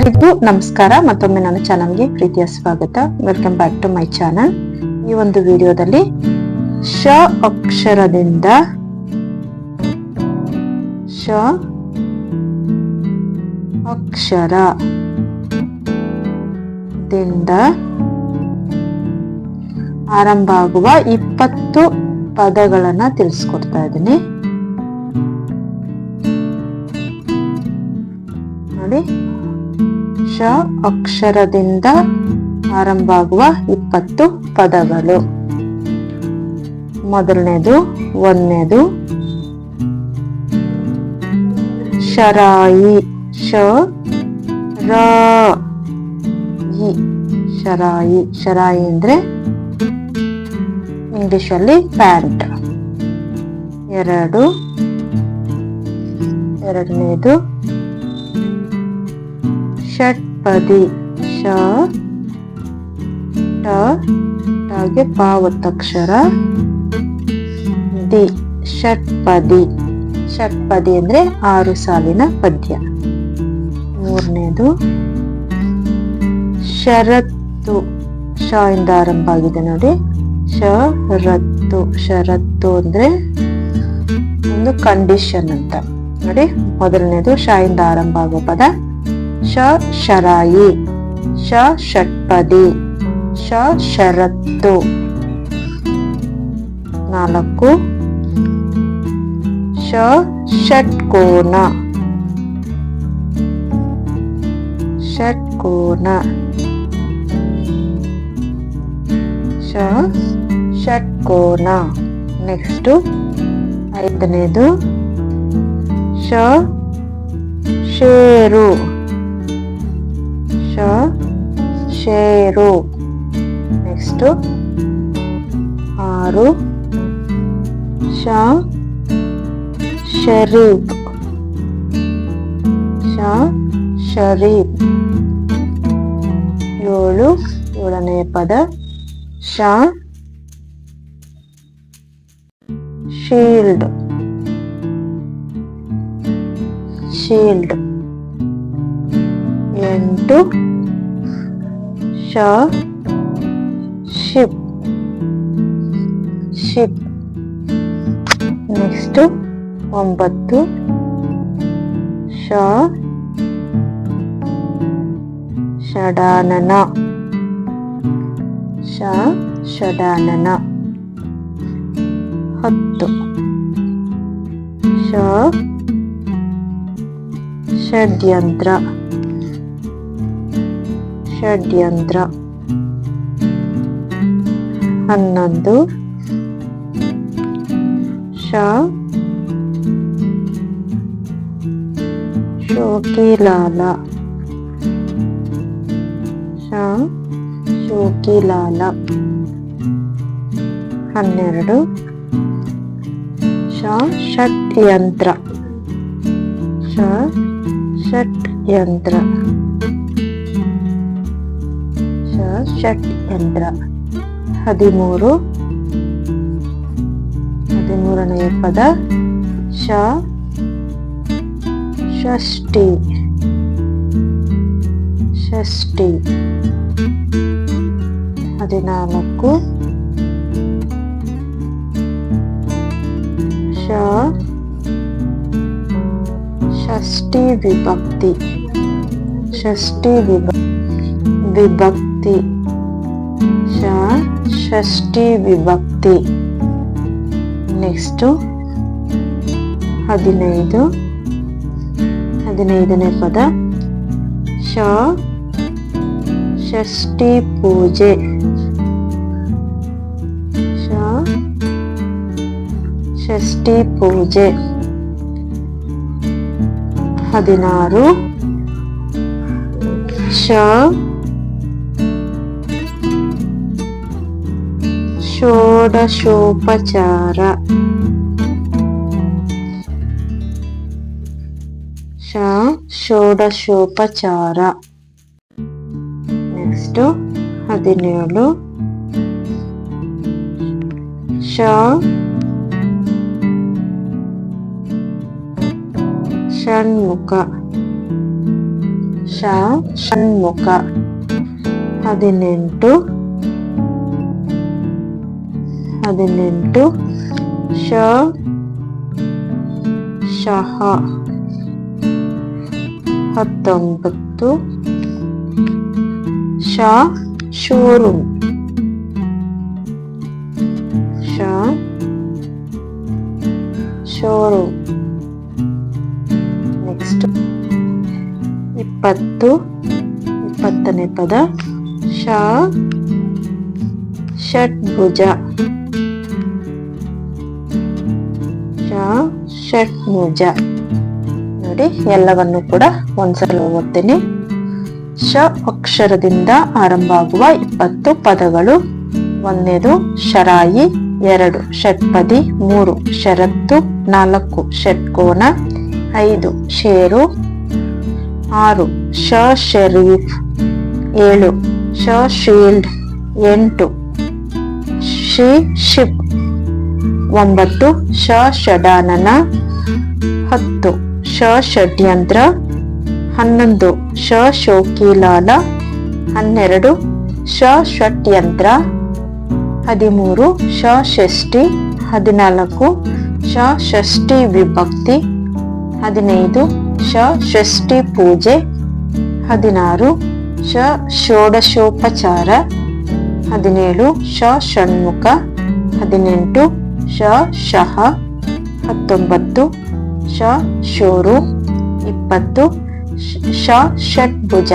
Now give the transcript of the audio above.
ಎಲ್ಲರಿಗೂ ನಮಸ್ಕಾರ. ಮತ್ತೊಮ್ಮೆ ನನ್ನ ಚಾನಲ್ಗೆ ಪ್ರೀತಿಯ ಸ್ವಾಗತ. Welcome back to my channel ಈ ಒಂದು ವಿಡಿಯೋದಲ್ಲಿ ಶ ಅಕ್ಷರದಿಂದ ಶ ಅಕ್ಷರ ದಿಂದ ಆರಂಭ ಆಗುವ ಇಪ್ಪತ್ತು ಪದಗಳನ್ನ ತಿಳಿಸ್ಕೊಡ್ತಾ ಇದ್ದೀನಿ. ನೋಡಿ ಶ ಅಕ್ಷರದಿಂದ ಆರಂಭವಾಗುವ ಇಪ್ಪತ್ತು ಪದಗಳು. ಮೊದಲನೇದು, ಒಂದನೇದು. ಶರಾಯಿ, ಶ, ರ ಶರಾಯಿ ಶರಾಯಿ ಅಂದ್ರೆ ಇಂಗ್ಲಿಷ್ ಅಲ್ಲಿ ಪ್ಯಾಂಟ್. ಎರಡು. ಎರಡನೇದು ಷಟ್ಪದಿ ಶ ಟ ಟಾಗೆ ದಿ ಒತ್ತಕ್ಷರ ದಿ ಷಟ್ಪದಿ. ಷಟ್ಪದಿ ಅಂದ್ರೆ ಆರು ಸಾಲಿನ ಪದ್ಯ. ಮೂರನೇದು, ಷರತ್ತು. ಶ ಇಂದ ಆರಂಭ ಆಗಿದೆ ನೋಡಿ. ಷರತ್ತು. ಷರತ್ತು ಅಂದ್ರೆ ಒಂದು ಕಂಡೀಷನ್ ಅಂತ. ನೋಡಿ, ಮೊದಲನೇದು ಶ ಇಂದ ಆರಂಭ ಆಗೋ ಪದ. ಶ ಶರಾಯಿ ಶ ಷಟ್ಪದಿ ಶ ಷರತ್ತು ನಾಲ್ಕು ಶ ಷಟ್ಕೋನ ಷಟ್ಕೋನ ಶ ಷಟ್ಕೋನ ನೆಕ್ಸ್ಟ್ ಐದನೇದು ಶ ಶೇರು ಶ ಶೇರು ನೆಕ್ಸ್ಟ್ ಆರು ಶ ಶರೀಫ್ ಶ ಶರೀಫ್ ಏಳು ಏಳನೇ ಪದ ಶ ಶೀಲ್ಡ್ ಶೀಲ್ಡ್ ಎಂಟು ಶ ಶಿಪ್ ಶಿಪ್ ನೆಕ್ಸ್ಟ್ ಒಂಬತ್ತು. ಶ ಷಡಾನನ ಶ ಷಡಾನನ ಹತ್ತು. ಶ ಷಡ್ಯಂತ್ರ. ಷಡ್ಯಂತ್ರ ಹನ್ನೊಂದು. ಶೋಕಿಲಾಲ. ಶೋಕಿಲಾಲ. ಹನ್ನೆರಡು. ಶ. ಷಟ್ಯಂತ್ರ. ಶ. ಷಟ್ಯಂತ್ರ. ಶ ಷಟ್ಯಂತ್ರ ಹದಿಮೂರು ಹದಿಮೂರನೆಯ ಪದ ಶ ಷಷ್ಠಿ ಷಷ್ಠಿ ಹದಿನಾಲ್ಕು ಶ ಷಷ್ಠಿ ವಿಭಕ್ತಿ ಷಷ್ಠಿ ವಿಭ ವಿಭಕ್ತಿ. ಶ, ಷಷ್ಠಿ ವಿಭಕ್ತಿ. ನೆಕ್ಸ್ಟು ಹದಿನೈದು. ಹದಿನೈದನೇ ಪದ. ಶ, ಷಷ್ಠಿ ಪೂಜೆ. ಶ, ಷಷ್ಠಿ ಪೂಜೆ. ಹದಿನಾರು. ಶ ಷೋಡಶೋಪಚಾರ ಶ ಷೋಡಶೋಪಚಾರ ನೆಕ್ಸ್ಟ್ ಹದಿನೇಳು ಶ ಷಣ್ಮುಖ ಶ ಷಣ್ಮುಖ ಹದಿನೆಂಟು ಹದಿನೆಂಟು. ಶ. ಶಹ. ಹತ್ತೊಂಬತ್ತು. ಶ. ಶೋರೂಮ್ ಶ. Showroom next. ಇಪ್ಪತ್ತು. ಇಪ್ಪತ್ತನೇ ಪದ. ಶ. ಷಟ್ಭುಜ. ಷಟ್ಭುಜ. ನೋಡಿ, ಎಲ್ಲವನ್ನು ಕೂಡ ಒಂದ್ಸಲ ಓದ್ತೇನೆ. ಶ ಅಕ್ಷರದಿಂದ ಆರಂಭ ಆಗುವ ಇಪ್ಪತ್ತು ಪದಗಳು. ಒಂದನೇದು ಶರಾಯಿ, ಎರಡು ಷಟ್ಪದಿ, ಮೂರು ಷರತ್ತು, ನಾಲ್ಕು ಷಟ್ಕೋನ, ಐದು ಶೇರು, ಆರು ಶ ಶರೀಫ್ ಏಳು ಶ ಶೀಲ್ಡ್ ಎಂಟು ಶಿ ಶಿಪ್. ಒಂಬತ್ತು ಶ ಷಡಾನನ, ಹತ್ತು ಶ ಷಡ್ಯಂತ್ರ, ಹನ್ನೊಂದು ಶ ಶೋಕಿಲಾಲ, ಹನ್ನೆರಡು ಶ ಷಟ್ಯಂತ್ರ, ಹದಿಮೂರು ಶ ಷಷ್ಠಿ, ಹದಿನಾಲ್ಕು ಶ ಷಷ್ಠಿ ವಿಭಕ್ತಿ, ಹದಿನೈದು ಶ ಷಷ್ಠಿ ಪೂಜೆ, ಹದಿನಾರು ಶ ಷೋಡಶೋಪಚಾರ, ಹದಿನೇಳು ಶ ಷಣ್ಮುಖ, ಹದಿನೆಂಟು ಶ ಶಹ ಹತ್ತೊಂಬತ್ತು ಶ ಶೋರು ಇಪ್ಪತ್ತು ಶ ಷಟ್ಭುಜ